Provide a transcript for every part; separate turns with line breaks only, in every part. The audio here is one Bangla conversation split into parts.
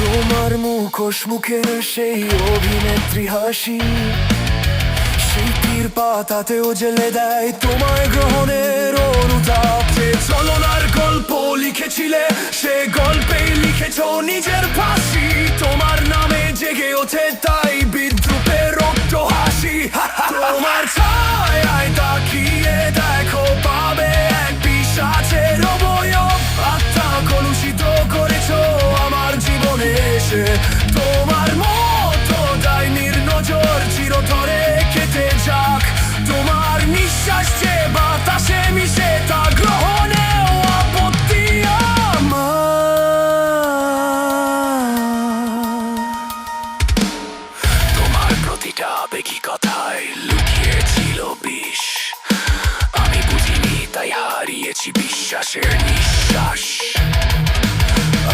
মুখোশ মুখের সেই অভিনেত্রী হাসি। শিল্পীর পাতাতেও জেলে দেয় তোমার গ্রহণের অনুতাপ। চলনার গল্প লিখেছিলে, সে গল্পেই লিখেছ নিজের ফাঁসি। তোমার নামে জেগে ওঠে তাই প্রতিটা আবেগী কথায় লুকিয়েছিল বিষ। আমি বুঝিনি, তাই হারিয়েছি বিশ্বাসের নিঃশ্বাস।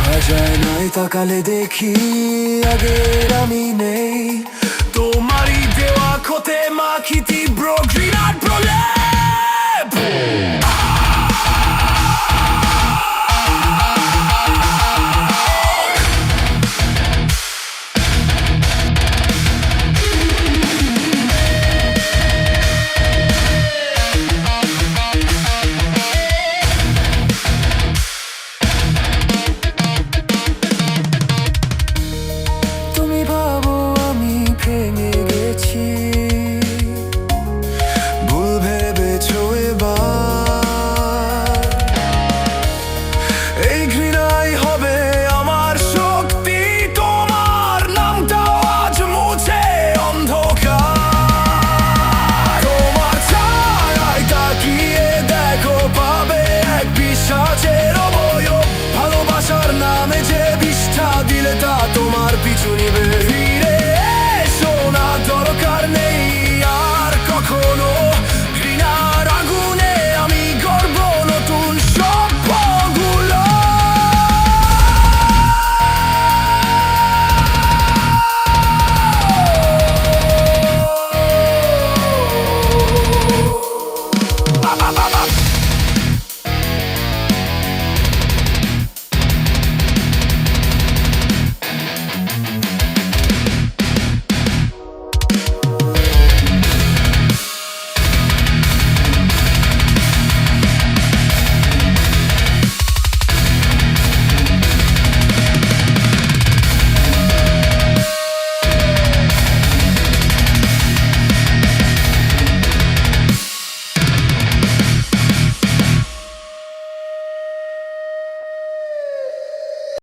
আজ নাই তাকালে দেখি আগের আমি নেই। The beach nie byli